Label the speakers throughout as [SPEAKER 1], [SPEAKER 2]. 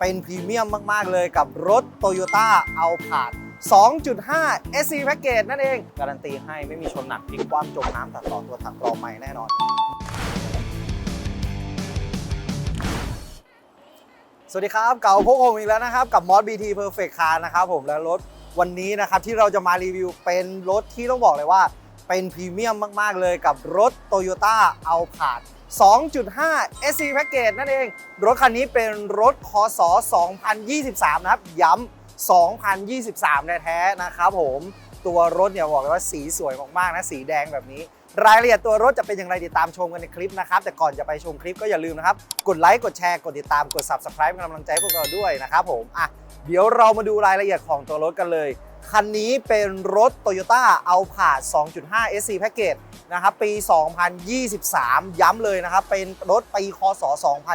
[SPEAKER 1] เป็นพรีเมียมมาก ๆ เลยกับรถ Toyota a l p a r d 2.5 SC Package นั่นเอง การันตีให้ไม่มีชนหนักพลิกคว่ำจมน้ำตัดต่อตัวถังกรองใหม่แน่นอน สวัสดีครับ เก่าพวกผมอีกแล้วนะครับ กับ Mod BT Perfect Car นะครับผมและรถวันนี้นะครับที่เราจะมารีวิวเป็นรถที่ต้องบอกเลยว่า เป็นพรีเมียมมาก ๆ เลยกับรถ Toyota a l p a r d 2.5 SC Package นั่นเอง รถคันนี้เป็นรถคศ2023 นะครับ ย้ำ 2023 แท้ๆนะครับผม ตัวรถเนี่ยบอกเลยว่าสีสวยมากๆนะ สีแดงแบบนี้ รายละเอียดตัวรถจะเป็นอย่างไรติดตามชมกันในคลิปนะครับ แต่ก่อนจะไปชมคลิปก็อย่าลืมนะครับ กดไลค์ กดแชร์ กดติดตาม กด subscribe เป็นกำลังใจให้พวกเราด้วยนะครับผม อะ เดี๋ยวเรามาดูรายละเอียดของตัวรถกันเลย คันนี้เป็นรถ Toyota a l p a า2.5 SC Package นะครับปี 2023 ย้ำเลยนะครับ เป็นรถปีคศ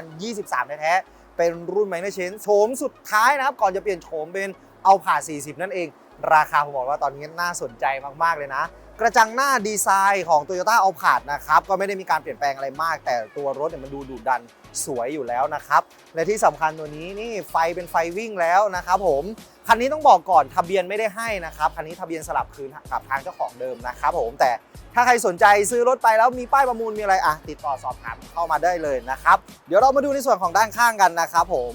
[SPEAKER 1] 2023 แท้ๆ เป็นรุ่น Minor Change โฉมสุดท้ายนะครับ ก่อนจะเปลี่ยนโฉมเป็นเอาผ่า 40 นั่นเอง ราคาผมบอกว่าตอนนี้น่าสนใจมาก ๆ เลยนะ กระจังหน้าดีไซน์ของ Toyota a l p a r d นะครับก็ไม่ได้มีการเปลี่ยนแปลงอะไรมาก แต่ตัวรถเนี่ยมันดูดุดันสวยอยู่แล้วนะครับ และที่สำคัญตัวนี้นี่ไฟเป็นไฟวิ่งแล้วนะครับผมคันนี้ต้องบอกก่อนทะเบียนไม่ได้ให้นะครับคันนี้ทะเบียนสลับคืนกับทางเจ้าของเดิมนะครับผมแต่ถ้าใครสนใจซื้อรถไปแล้วมีป้ายประมูลมีอะไรอะติดต่อสอบถามเข้ามาได้เลยนะครับ เดี๋ยวเรามาดูในส่วนของด้านข้างกันนะครับผม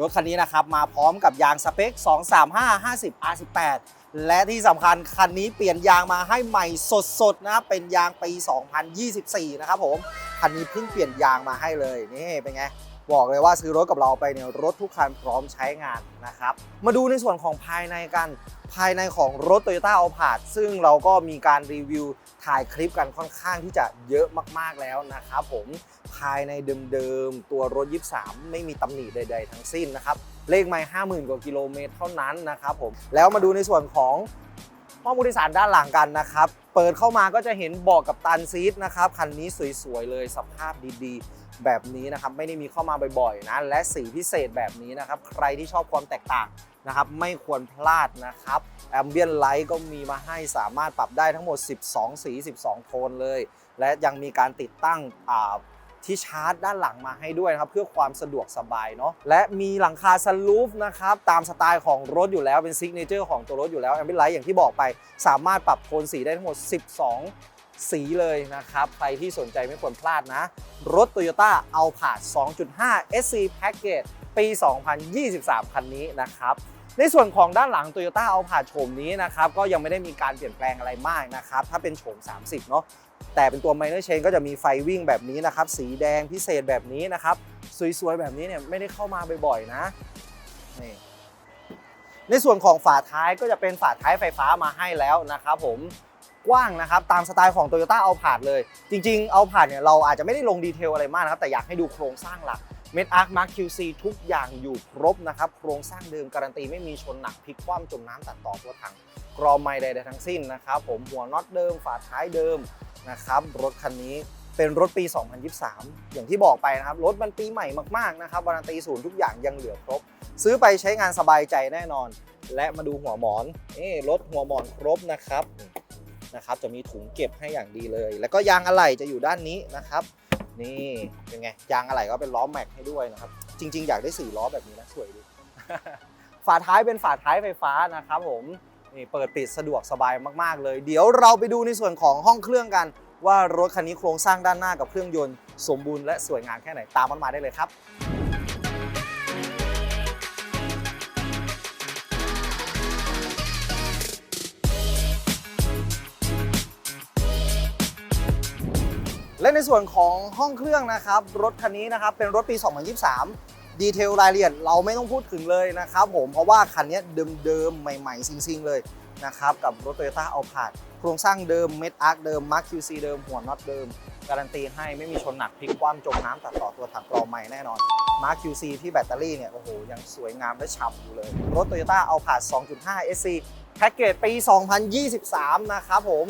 [SPEAKER 1] รถคันนี้นะครับมาพร้อมกับยางสเปค 235 50 R18 และที่สำคัญคันนี้เปลี่ยนยางมาให้ใหม่สดๆนะครับเป็นยางปี 2024 นะครับผมคันนี้เพิ่งเปลี่ยนยางมาให้เลยนี่เป็นไงบอกเลยว่าซื้อรถกับเราไปเนี่ยรถทุกคันพร้อมใช้งานนะครับ มาดูในส่วนของภายในกัน ภายในของรถ Toyota a l p a r d ซึ่งเราก็มีการรีวิวถ่ายคลิปกันค่อนข้างที่จะเยอะมากๆแล้วนะครับผมภายในเดิมๆ ตัวรถ 23 ไม่มีตำหนิใด ๆ ทั้งสิ้นนะครับ เลขไม่50,000กว่ากิโลเมตรเท่านั้นนะครับผมแล้วมาดูในส่วนของห้องผู้โดยสารด้านหลังกันนะครับ เปิดเข้ามาก็จะเห็นเบาะกับตันซีทนะครับคันนี้สวยๆเลยสภาพดีๆ แบบนี้นะครับไม่ได้มีเข้ามาบ่อยๆนะและสีพิเศษแบบนี้นะครับใครที่ชอบความแตกต่างนะครับไม่ควรพลาดนะครับแอมเบียนไลท์ก็มีมาให้สามารถปรับได้ทั้งหมด 12 สี 12 โทนเลย และยังมีการติดตั้งอ่า ที่ชาร์จด้านหลังมาให้ด้วยนะครับ เพื่อความสะดวกสบายเนาะและมีหลังคาซันรูฟนะครับ ตามสไตล์ของรถอยู่แล้วเป็นซิกเนเจอร์ของตัวรถอยู่แล้วแอมเบไลท์อย่างที่บอกไป สามารถปรับโทนสีได้ทั้งหมด 12สีเลยนะครับ ใครที่สนใจไม่ควรพลาดนะ รถ Toyota a l p a r d 2.5 SC Package ปี 2023 คันนี้นะครับ ในส่วนของด้านหลัง Toyota a l p a r d โฉมนี้นะครับ ก็ยังไม่ได้มีการเปลี่ยนแปลงอะไรมากนะครับ ถ้าเป็นโฉม 30 เนาะ แต่เป็นตัว minor change ก็จะมีไฟวิ่งแบบนี้นะครับ สีแดงพิเศษแบบนี้นะครับ สวยๆ แบบนี้เนี่ยไม่ได้เข้ามาบ่อยๆ นะนี่ในส่วนของฝาท้ายก็จะเป็นฝาท้ายไฟฟ้ามาให้แล้วนะครับผมกว้างนะครับตามสไตล์ของ Toyota a l p a r d เลย จริงๆ a l p a r d เนี่ยเราอาจจะไม่ได้ลงดีเทลอะไรมากนะครับ แต่อยากให้ดูโครงสร้างหลัก m e d Arc Mark QC ทุกอย่างอยู่ครบนะครับ โครงสร้างเดิมการันตีไม่มีชนหนักพลิกคว่ำจมน้ำตัดต่อตัวถังกรอไม่ใดๆทั้งสิ้นนะครับ ผมหัวน็อตเดิม ฝาท้ายเดิม นะครับรถคันนี้เป็นรถปี 2023 อย่างที่บอกไปนะครับ รถมันปีใหม่มากๆนะครับวารันตีศูนย์ทุกอย่างยังเหลือครบ ซื้อไปใช้งานสบายใจแน่นอน และมาดูหัวหมอนนี่รถหัวหมอนครบนะครับนะครับ จะมีถุงเก็บให้อย่างดีเลย แล้วก็ยางอะไหล่จะอยู่ด้านนี้นะครับ นี่เป็นไงยางอะไหล่ก็เป็นล้อแม็กให้ด้วยนะครับ จริง ๆ อยากได้สี่ล้อแบบนี้นะสวยดีฝาท้ายเป็นฝาท้ายไฟฟ้านะครับผม นี่เปิดปิดสะดวกสบายมากๆเลย เดี๋ยวเราไปดูในส่วนของห้องเครื่องกัน ว่ารถคันนี้โครงสร้างด้านหน้ากับเครื่องยนต์สมบูรณ์และสวยงามแค่ไหนตามมันมาได้เลยครับและในส่วนของห้องเครื่องนะครับ รถคันนี้นะครับ เป็นรถปี 2023 ดีเทลรายละเอียดเราไม่ต้องพูดถึงเลยนะครับผมเพราะว่าคันนี้เดิมๆ ใหม่ๆ ซิงๆ เลยนะครับกับรถ Toyota a l p a r d โครงสร้างเดิมเม็ดอาร์คเดิมมาร์ค QC เดิมหัวน็อตเดิม การันตีให้ไม่มีชนหนักพลิกคว่ำจมน้ำตัดต่อตัวถังกรองใหม่แน่นอนมาร์ค QC ที่แบตเตอรี่เนี่ยโอ้โหยังสวยงามและฉ่ำอยู่เลย รถ Toyota a l p a r d 2.5 SC แพ็กเกจปี 2023 นะครับผม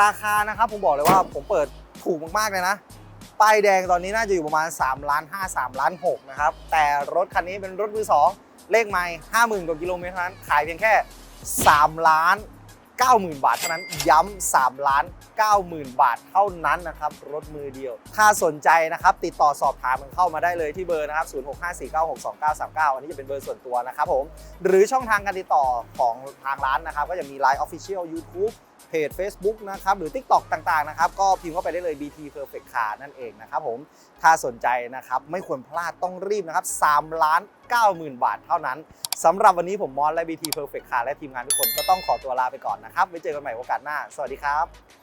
[SPEAKER 1] ราคานะครับผมบอกเลยว่าผมเปิดถูกมากๆเลยนะ ป้ายแดงตอนนี้น่าจะอยู่ประมาณ3ล้าน5 3ล้าน6นะครับ แต่รถคันนี้เป็นรถมือ 2 เลขไม่50,000กว่ากิโลเมตรเท่านั้น ขายเพียงแค่3ล้าน90,000 บาทเท่านั้น ย้ำ3ล้าน90,000 บาทเท่านั้นนะครับ รถมือเดียว ถ้าสนใจนะครับ ติดต่อสอบถามกันเข้ามาได้เลยที่เบอร์นะครับ 0654962939 อันนี้จะเป็นเบอร์ส่วนตัวนะครับผม หรือช่องทางการติดต่อของทางร้านนะครับ ก็จะมี Line Official YouTube เพจ Facebook นะครับหรือ TikTok ต่างๆนะครับก็พิมพ์เข้าไปได้เลย BT Perfect Car นั่นเองนะครับผมถ้าสนใจนะครับไม่ควรพลาดต้องรีบนะครับ3ล้าน90,000 บาทเท่านั้นสำหรับวันนี้ผมมอสและ BT Perfect Car และทีมงานทุกคนก็ต้องขอตัวลาไปก่อนนะครับไว้เจอกันใหม่โอกาสหน้า สวัสดีครับ